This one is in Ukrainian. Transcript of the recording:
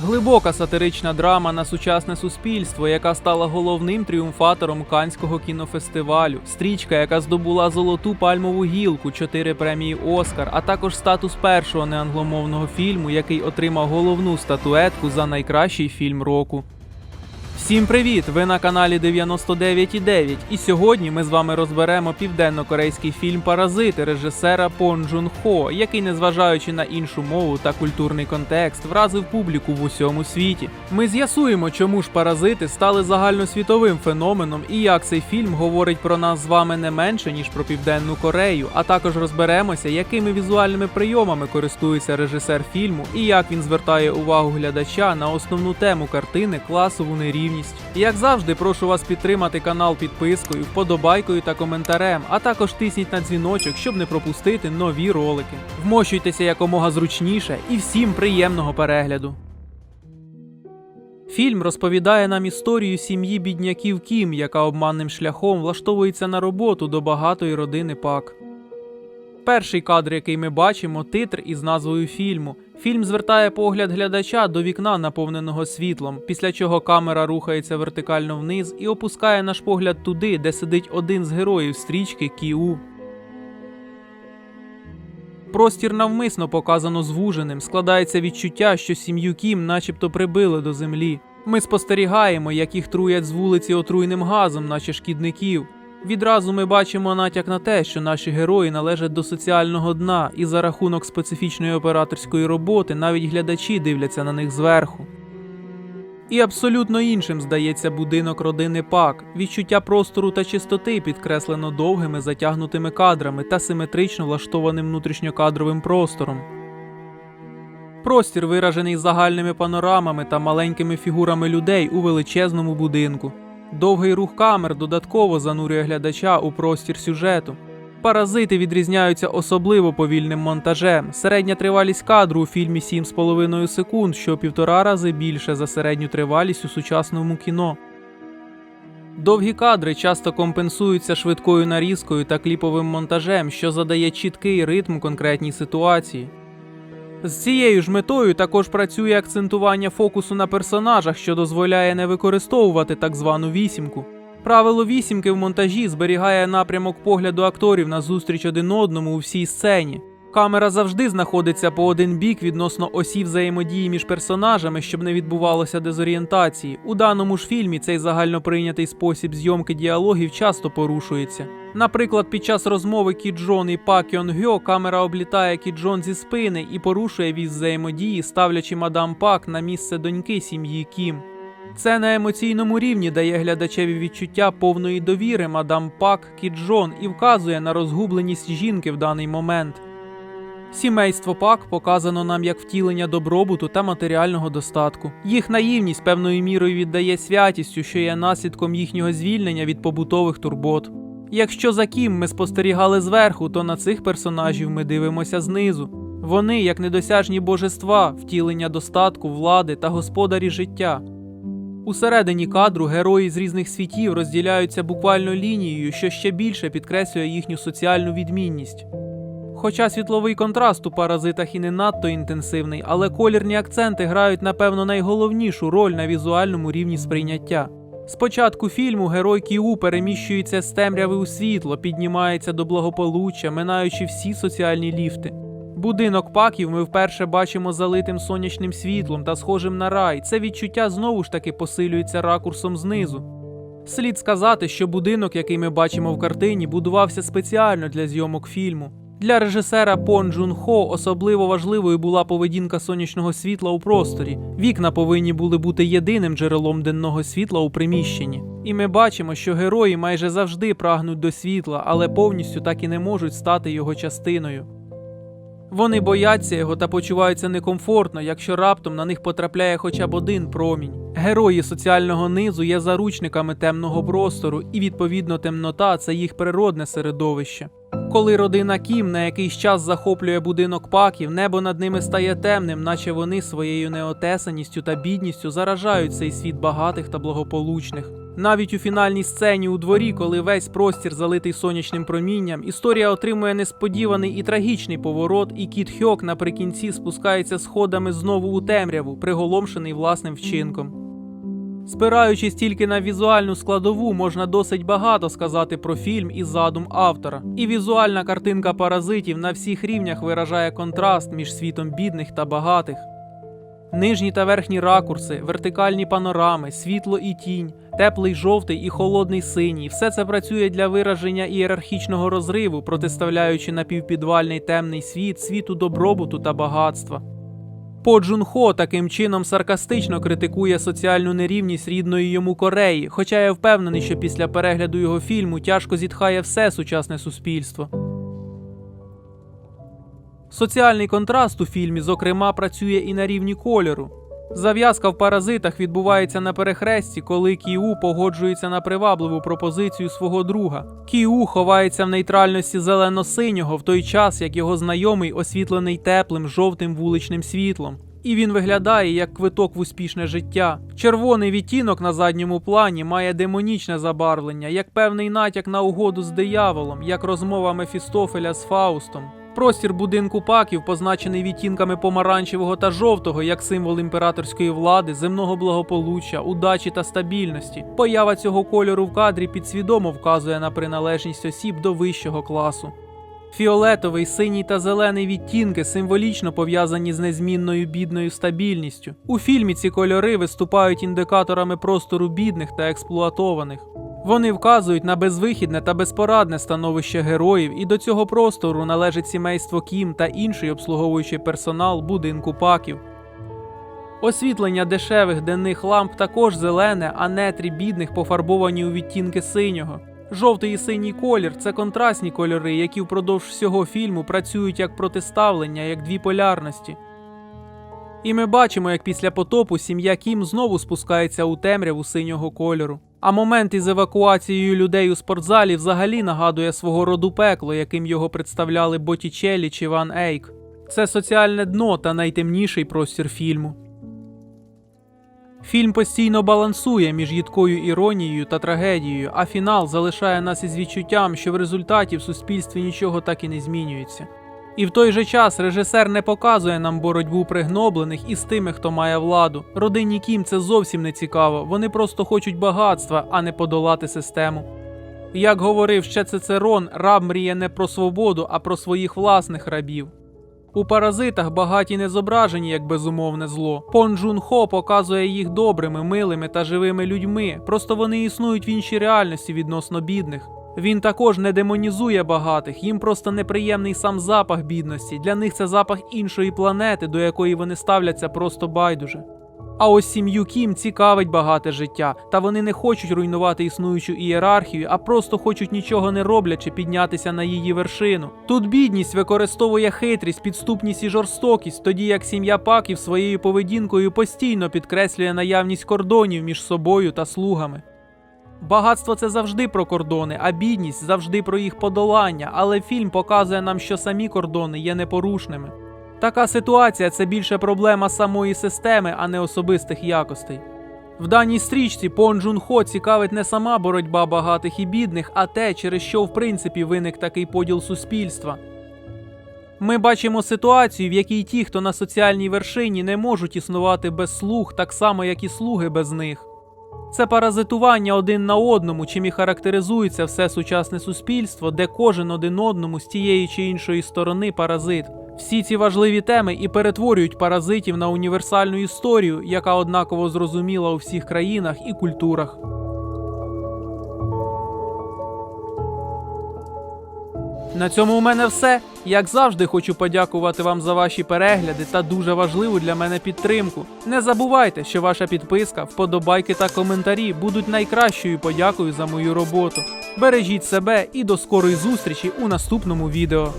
Глибока сатирична драма на сучасне суспільство, яка стала головним тріумфатором Канського кінофестивалю, стрічка, яка здобула золоту пальмову гілку, чотири премії Оскар, а також статус першого неангломовного фільму, який отримав головну статуетку за найкращий фільм року. Всім привіт! Ви на каналі 99.9 і сьогодні ми з вами розберемо південно-корейський фільм Паразити режисера Пон Джун Хо, який, незважаючи на іншу мову та культурний контекст, вразив публіку в усьому світі. Ми з'ясуємо, чому ж паразити стали загальносвітовим феноменом і як цей фільм говорить про нас з вами не менше ніж про південну Корею, а також розберемося, якими візуальними прийомами користується режисер фільму і як він звертає увагу глядача на основну тему картини класову нерівність. Як завжди, прошу вас підтримати канал підпискою, вподобайкою та коментарем, а також тисніть на дзвіночок, щоб не пропустити нові ролики. Вмощуйтеся якомога зручніше і всім приємного перегляду. Фільм розповідає нам історію сім'ї бідняків Кім, яка обманним шляхом влаштовується на роботу до багатої родини Пак. Перший кадр, який ми бачимо, титр із назвою фільму. Фільм звертає погляд глядача до вікна, наповненого світлом, після чого камера рухається вертикально вниз і опускає наш погляд туди, де сидить один з героїв стрічки Кіу. Простір навмисно показано звуженим. Складається відчуття, що сім'ю Кім начебто прибили до землі. Ми спостерігаємо, як їх труять з вулиці отруйним газом, наче шкідників. Відразу ми бачимо натяк на те, що наші герої належать до соціального дна, і за рахунок специфічної операторської роботи навіть глядачі дивляться на них зверху. І абсолютно іншим здається будинок родини Пак. Відчуття простору та чистоти підкреслено довгими затягнутими кадрами та симетрично влаштованим внутрішньокадровим простором. Простір виражений загальними панорамами та маленькими фігурами людей у величезному будинку. Довгий рух камер додатково занурює глядача у простір сюжету. Паразити відрізняються особливо повільним монтажем. Середня тривалість кадру у фільмі 7,5 секунд, що півтора рази більше за середню тривалість у сучасному кіно. Довгі кадри часто компенсуються швидкою нарізкою та кліповим монтажем, що задає чіткий ритм конкретній ситуації. З цією ж метою також працює акцентування фокусу на персонажах, що дозволяє не використовувати так звану вісімку. Правило вісімки в монтажі зберігає напрямок погляду акторів на зустріч один одному у всій сцені. Камера завжди знаходиться по один бік відносно осі взаємодії між персонажами, щоб не відбувалося дезорієнтації. У даному ж фільмі цей загальноприйнятий спосіб зйомки діалогів часто порушується. Наприклад, під час розмови Кіджон і Пак Йон Гьо камера облітає Кіджон зі спини і порушує віз взаємодії, ставлячи мадам Пак на місце доньки сім'ї Кім. Це на емоційному рівні дає глядачеві відчуття повної довіри мадам Пак Кіджон і вказує на розгубленість жінки в даний момент. Сімейство Пак показано нам як втілення добробуту та матеріального достатку. Їх наївність певною мірою віддає святістю, що є наслідком їхнього звільнення від побутових турбот. Якщо за ким ми спостерігали зверху, то на цих персонажів ми дивимося знизу. Вони, як недосяжні божества, втілення достатку, влади та господарі життя. Усередині кадру герої з різних світів розділяються буквально лінією, що ще більше підкреслює їхню соціальну відмінність. Хоча світловий контраст у паразитах і не надто інтенсивний, але колірні акценти грають, напевно, найголовнішу роль на візуальному рівні сприйняття. Спочатку фільму герой Кіу переміщується з темряви у світло, піднімається до благополуччя, минаючи всі соціальні ліфти. Будинок паків ми вперше бачимо залитим сонячним світлом та схожим на рай. Це відчуття знову ж таки посилюється ракурсом знизу. Слід сказати, що будинок, який ми бачимо в картині, будувався спеціально для зйомок фільму. Для режисера Пон Джун Хо особливо важливою була поведінка сонячного світла у просторі. Вікна повинні були бути єдиним джерелом денного світла у приміщенні. І ми бачимо, що герої майже завжди прагнуть до світла, але повністю так і не можуть стати його частиною. Вони бояться його та почуваються некомфортно, якщо раптом на них потрапляє хоча б один промінь. Герої соціального низу є заручниками темного простору, і відповідно темнота це їх природне середовище. Коли родина Кім на якийсь час захоплює будинок паків, небо над ними стає темним, наче вони своєю неотесаністю та бідністю заражають цей світ багатих та благополучних. Навіть у фінальній сцені у дворі, коли весь простір залитий сонячним промінням, історія отримує несподіваний і трагічний поворот, і кіт Хьок наприкінці спускається сходами знову у темряву, приголомшений власним вчинком. Спираючись тільки на візуальну складову, можна досить багато сказати про фільм і задум автора. І візуальна картинка паразитів на всіх рівнях виражає контраст між світом бідних та багатих. Нижні та верхні ракурси, вертикальні панорами, світло і тінь, теплий жовтий і холодний синій все це працює для вираження ієрархічного розриву, протиставляючи напівпідвальний темний світ світу добробуту та багатства. По Джун Хо таким чином саркастично критикує соціальну нерівність рідної йому Кореї, хоча я впевнений, що після перегляду його фільму тяжко зітхає все сучасне суспільство. Соціальний контраст у фільмі, зокрема, працює і на рівні кольору. Зав'язка в паразитах відбувається на перехресті, коли Кіу погоджується на привабливу пропозицію свого друга. Кіу ховається в нейтральності зелено-синього в той час, як його знайомий освітлений теплим жовтим вуличним світлом. І він виглядає як квиток в успішне життя. Червоний відтінок на задньому плані має демонічне забарвлення, як певний натяк на угоду з дияволом, як розмова Мефістофеля з Фаустом. Простір будинку паків позначений відтінками помаранчевого та жовтого як символ імператорської влади, земного благополуччя, удачі та стабільності. Поява цього кольору в кадрі підсвідомо вказує на приналежність осіб до вищого класу. Фіолетовий, синій та зелений відтінки символічно пов'язані з незмінною бідною стабільністю. У фільмі ці кольори виступають індикаторами простору бідних та експлуатованих. Вони вказують на безвихідне та безпорадне становище героїв, і до цього простору належить сімейство Кім та інший обслуговуючий персонал будинку паків. Освітлення дешевих денних ламп також зелене, а нетрі бідних пофарбовані у відтінки синього. Жовтий і синій колір це контрастні кольори, які впродовж всього фільму працюють як протиставлення, як дві полярності. І ми бачимо, як після потопу сім'я Кім знову спускається у темряву синього кольору. А момент із евакуацією людей у спортзалі взагалі нагадує свого роду пекло, яким його представляли Боттічеллі чи Ван Ейк. Це соціальне дно та найтемніший простір фільму. Фільм постійно балансує між їдкою іронією та трагедією, а фінал залишає нас із відчуттям, що в результаті в суспільстві нічого так і не змінюється. І в той же час режисер не показує нам боротьбу пригноблених із тими, хто має владу. Родині Кім це зовсім не цікаво. Вони просто хочуть багатства, а не подолати систему. Як говорив ще Цицерон, раб мріє не про свободу, а про своїх власних рабів. У паразитах багаті не зображені як безумовне зло. Пон Джун Хо показує їх добрими, милими та живими людьми, просто вони існують в іншій реальності відносно бідних. Він також не демонізує багатих, їм просто неприємний сам запах бідності. Для них це запах іншої планети, до якої вони ставляться просто байдуже. А ось сім'ю Кім цікавить багате життя, та вони не хочуть руйнувати існуючу ієрархію, а просто хочуть нічого не роблячи піднятися на її вершину. Тут бідність використовує хитрість, підступність і жорстокість, тоді як сім'я Паків своєю поведінкою постійно підкреслює наявність кордонів між собою та слугами. Багатство це завжди про кордони, а бідність завжди про їх подолання, але фільм показує нам, що самі кордони є непорушними. Така ситуація це більше проблема самої системи, а не особистих якостей. В даній стрічці Пон Джун Хо цікавить не сама боротьба багатих і бідних, а те, через що в принципі виник такий поділ суспільства. Ми бачимо ситуацію, в якій ті, хто на соціальній вершині, не можуть існувати без слуг, так само як і слуги без них. Це паразитування один на одному, чим і характеризується все сучасне суспільство, де кожен один одному з тієї чи іншої сторони паразит. Всі ці важливі теми і перетворюють паразитів на універсальну історію, яка однаково зрозуміла у всіх країнах і культурах. На цьому у мене все. Як завжди, хочу подякувати вам за ваші перегляди та дуже важливу для мене підтримку. Не забувайте, що ваша підписка, вподобайки та коментарі будуть найкращою подякою за мою роботу. Бережіть себе і до скорої зустрічі у наступному відео.